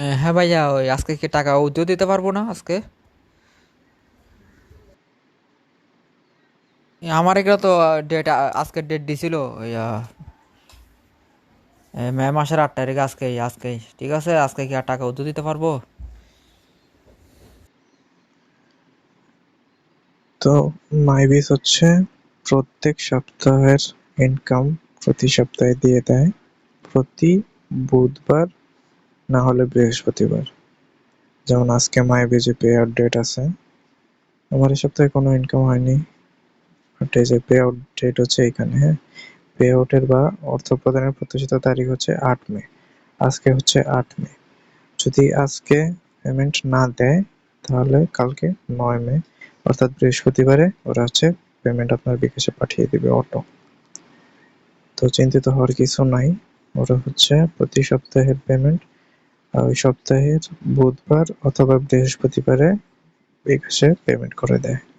এ, হ্যাঁ ভাইয়া ওই আজকে কি টাকা উদ্যোগ দিতে পারব না আজকে? আমার এগুলো তো ডেট আজকের ডেট দিছিল ওই মে মাসের আট তারিখ আজকেই আজকেই ঠিক আছে? আজকে কি আর টাকা উদ্যোগ দিতে পারব? তো মাইবিস হচ্ছে প্রত্যেক সপ্তাহের ইনকাম প্রতি সপ্তাহে দিয়ে দেয়। প্রতি বুধবার না হলে বৃহস্পতিবার। যেমন আজকে মাইবিজে পে আউট ডেট আছে। আমার এই সপ্তাহে কোনো ইনকাম হয়নি। এই যে পে আউট ডেট হচ্ছে এখানে হ্যাঁ? পে আউটের বা অর্থ প্রদানের প্রত্যাশিত তারিখ হচ্ছে আট মে। আজকে হচ্ছে আট মে। যদি আজকে পেমেন্ট না দেয়, তাহলে কালকে নয় মে, অর্থাৎ বৃহস্পতিবারে ওরা হচ্ছে পেমেন্ট আপনার বিকাশে পাঠিয়ে দিবে অটো তো চিন্তিত হওয়ার কিছু নাই। ওরা হচ্ছে প্রতি সপ্তাহের পেমেন্ট ওই সপ্তাহের বুধবার অথবা বৃহস্পতিবারে এই বিকাশে পেমেন্ট করে দেয়।